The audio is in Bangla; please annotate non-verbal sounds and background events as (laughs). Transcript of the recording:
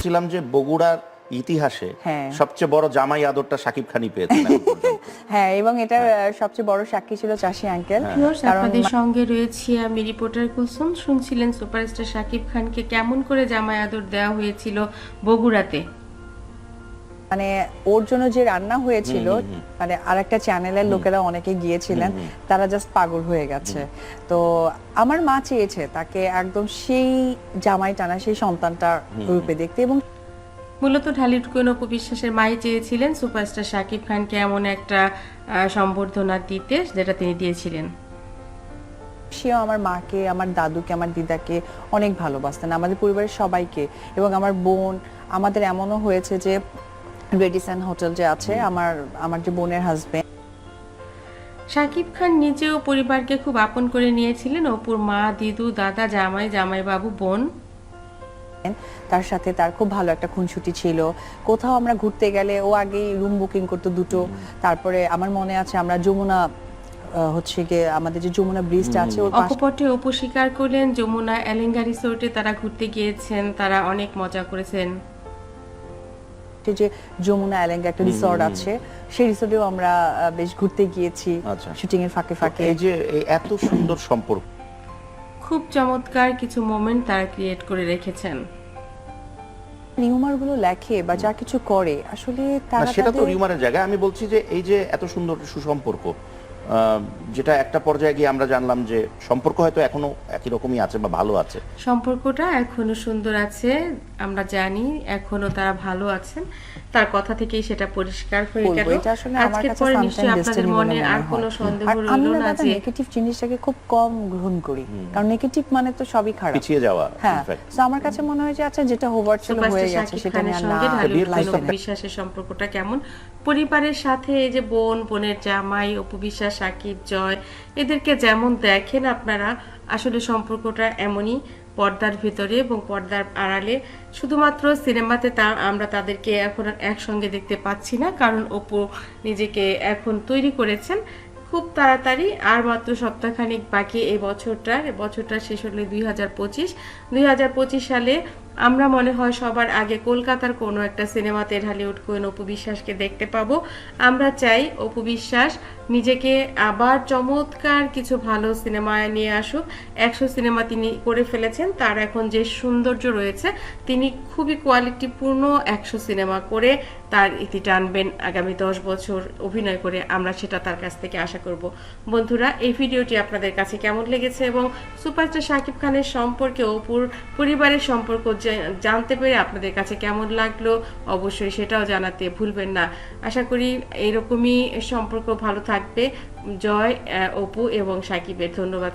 শুনছিলাম যে বগুড়ার ইতিহাসে হ্যাঁ। সবচেয়ে বড় জামাই আদরটা সাকিব খানই পেয়েছেন (laughs) হ্যাঁ এবং এটা সবচেয়ে বড় সাক্ষী ছিল চাষি আঙ্কেল। ভিউয়ার্স, আপনাদের সঙ্গে রয়েছি আমি রিপোর্টার কুসুম শুনছিলেন সুপারস্টার সাকিব খানকে কেমন করে জামাই আদর দেওয়া হয়েছিল বগুড়াতে? মানে ওর জন্য যে রান্না হয়েছিল মানে আর একটা চ্যানেলের লোকেরা অনেকে গিয়েছিলেন তারা জাস্ট পাগল হয়ে গেছে। তো আমার মা চেয়েছে তাকে একদম সেই জামাই টানা সেই সন্তানটা রূপে দেখতে এবং মূলত ঢালিউড কোন উপবিশ্বাসের মাই চেয়েছিলেন সুপারস্টার শাকিব খানকে এমন একটা আহ, সম্বর্ধনা দিতে যেটা তিনি দিয়েছিলেন। সেও আমার মাকে আমার দাদুকে আমার দিদাকে অনেক ভালোবাসতেন আমাদের পরিবারের সবাইকে এবং আমার বোন। আমাদের এমনও হয়েছে যে রেডিসন হোটেল যে আছে আমার আমার যে বোনের হাজবেন্ড শাকিব খান নিজেও পরিবারকে খুব আপন করে নিয়েছিলেন। অপুর মা দিদু দাদা জামাই জামাইবাবু বোন। তার সাথে তার খুব ভালো একটা খুনসুটি ছিল। কোথাও আমরা ঘুরতে গেলে ও আগেই রুম বুকিং করতো দুটো। তারপরে আমার মনে আছে আমরা যমুনা আহ, হচ্ছে গিয়ে আমাদের যে যমুনা ব্রিজটা আছে ওর পাশে অকপটে অপু স্বীকার করলেন যমুনা এলেঙ্গা রিসোর্টে তারা ঘুরতে গিয়েছেন তারা অনেক মজা করেছেন। যে যমুনা এলেঙ্গা একটা রিসর্ট আছে সেই রিসর্টেও আমরা বেশ ঘুরতে গিয়েছি আচ্ছা। শুটিং এর ফাঁকে ফাঁকে। এই যে এত সুন্দর সম্পর্ক। খুব চমৎকার কিছু মোমেন্ট তারা ক্রিয়েট করে রেখেছেন। নিউমারগুলো লেখে বা যা কিছু করে আসলে না তারা সেটা তো রিউমারের জায়গায়। আমি বলছি যে এই যে এত সুন্দর সুসম্পর্ক যেটা একটা পর্যায়ে গিয়ে আমরা জানলাম যে সম্পর্ক হয়তো এখনও একই রকমই আছে বা ভালো আছে। সম্পর্কটা এখনও সুন্দর আছে আমরা জানি এখনও তারা ভালো আছেন। তার কথা থেকেই সেটা পরিষ্কার হয়ে গেল। আজকের পরে নিশ্চয়ই আপনাদের মনে আর কোনো সন্দেহ রইল না যে নেগেটিভ জিনিসটাকে খুব কম গ্রহণ করি। কারণ নেগেটিভ মানে তো সবই খারাপ। পিছিয়ে যাওয়া হ্যাঁ। তো আমার কাছে মনে হয় যে আচ্ছা যেটা হোভার ছিল হয়ে গেছে সেটা নিয়ে না বিশ্বাসের সম্পর্কটা কেমন? পরিবারের সাথে এই যে বোন বোনের জামাই অপু বিশ্বাস সাকিব, জয়, এদেরকে যেমন দেখেন আপনারা, আসলে সম্পর্কটা এমনই পর্দার ভিতরে এবং পর্দার আড়ালে। শুধুমাত্র সিনেমাতে তা আমরা তাদেরকে এখন একসঙ্গে দেখতে পাচ্ছি না, কারণ অপু নিজেকে এখন তৈরি করেছেন খুব তাড়াতাড়ি। আর মাত্র সপ্তাহখানিক বাকি এই বছরটার, বছরটা শেষ হলে দুই হাজার পঁচিশ। দুই হাজার পঁচিশ সালে আমরা মনে হয় সবার আগে কলকাতার কোনো একটা সিনেমাতে ঢালিউড কোয়েন অপু বিশ্বাসকে দেখতে পাবো। আমরা চাই অপু বিশ্বাস নিজেকে আবার চমৎকার কিছু ভালো সিনেমায় নিয়ে আসুক। একশো সিনেমা তিনি করে ফেলেছেন, তার এখন যে সৌন্দর্য রয়েছে, তিনি খুবই কোয়ালিটিপূর্ণ একশো সিনেমা করে তার ইতি টানবেন আগামী দশ বছর অভিনয় করে। আমরা সেটা তার কাছ থেকে আশা করব। বন্ধুরা, এই ভিডিওটি আপনাদের কাছে কেমন লেগেছে এবং সুপারস্টার শাকিব খানের সম্পর্কে অপুর পরিবারের সম্পর্ক জানতে পেরে আপনাদের কাছে কেমন লাগল, অবশ্যই সেটাও জানাতে ভুলবেন না। আশা করি এরকমই সম্পর্ক ভালো থাকবে। জয় অপু এবং সাকিবের। ধন্যবাদ